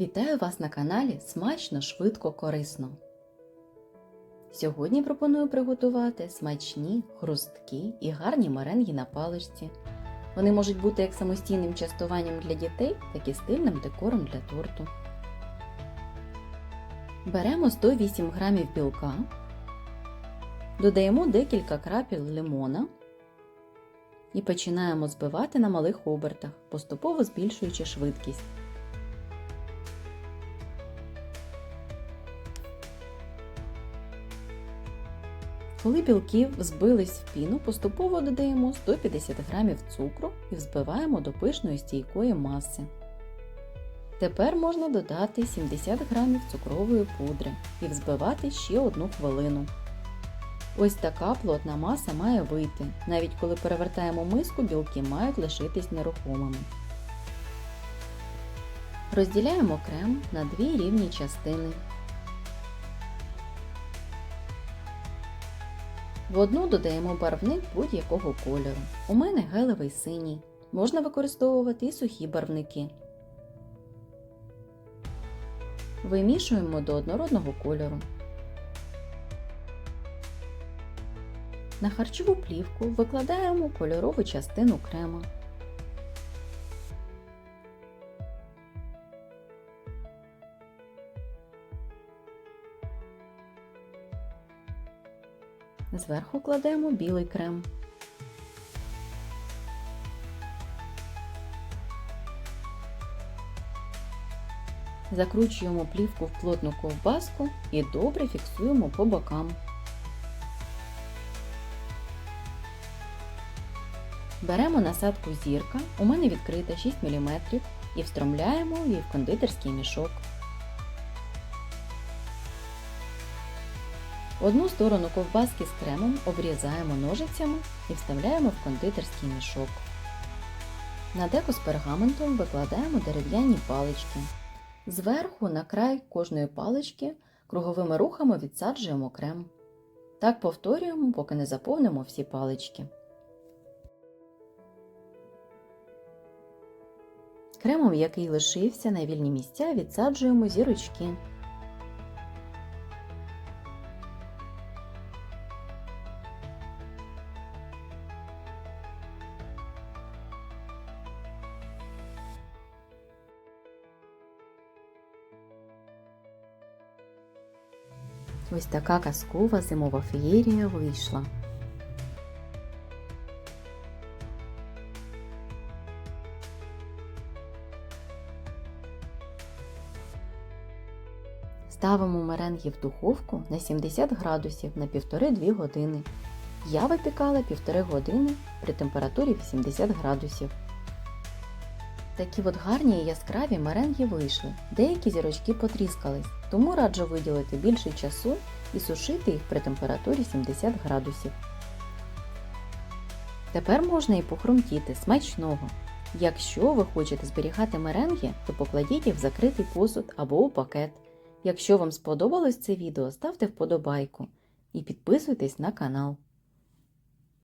Вітаю вас на каналі Смачно, швидко, корисно. Сьогодні пропоную приготувати смачні, хрусткі і гарні меренги на паличці. Вони можуть бути як самостійним частуванням для дітей, так і стильним декором для торту. Беремо 108 г білка, додаємо декілька крапель лимона і починаємо збивати на малих обертах, поступово збільшуючи швидкість. Коли білки збились в піну, поступово додаємо 150 г цукру і взбиваємо до пишної стійкої маси. Тепер можна додати 70 г цукрової пудри і взбивати ще одну хвилину. Ось така плотна маса має вийти. Навіть коли перевертаємо миску, білки мають лишитись нерухомими. Розділяємо крем на дві рівні частини. В одну додаємо барвник будь-якого кольору. У мене гелевий синій. Можна використовувати і сухі барвники. Вимішуємо до однородного кольору. На харчову плівку викладаємо кольорову частину крема. Зверху кладемо білий крем. Закручуємо плівку в плотну ковбаску і добре фіксуємо по бокам. Беремо насадку зірка, у мене відкрита 6 мм, і встромляємо її в кондитерський мішок. Одну сторону ковбаски з кремом обрізаємо ножицями і вставляємо в кондитерський мішок. На деко з пергаментом викладаємо дерев'яні палички. Зверху на край кожної палички круговими рухами відсаджуємо крем. Так повторюємо, поки не заповнимо всі палички. Кремом, який лишився на вільні місця, відсаджуємо зірочки. Ось така казкова зимова феєрія вийшла. Ставимо меренги в духовку на 70 градусів на 1,5-2 години. Я випікала 1,5 години при температурі 80 градусів. Такі от гарні і яскраві меренги вийшли. Деякі зірочки потріскались, тому раджу виділити більше часу і сушити їх при температурі 70 градусів. Тепер можна і похрумтіти смачного. Якщо ви хочете зберігати меренги, то покладіть їх в закритий посуд або у пакет. Якщо вам сподобалось це відео, ставте вподобайку і підписуйтесь на канал.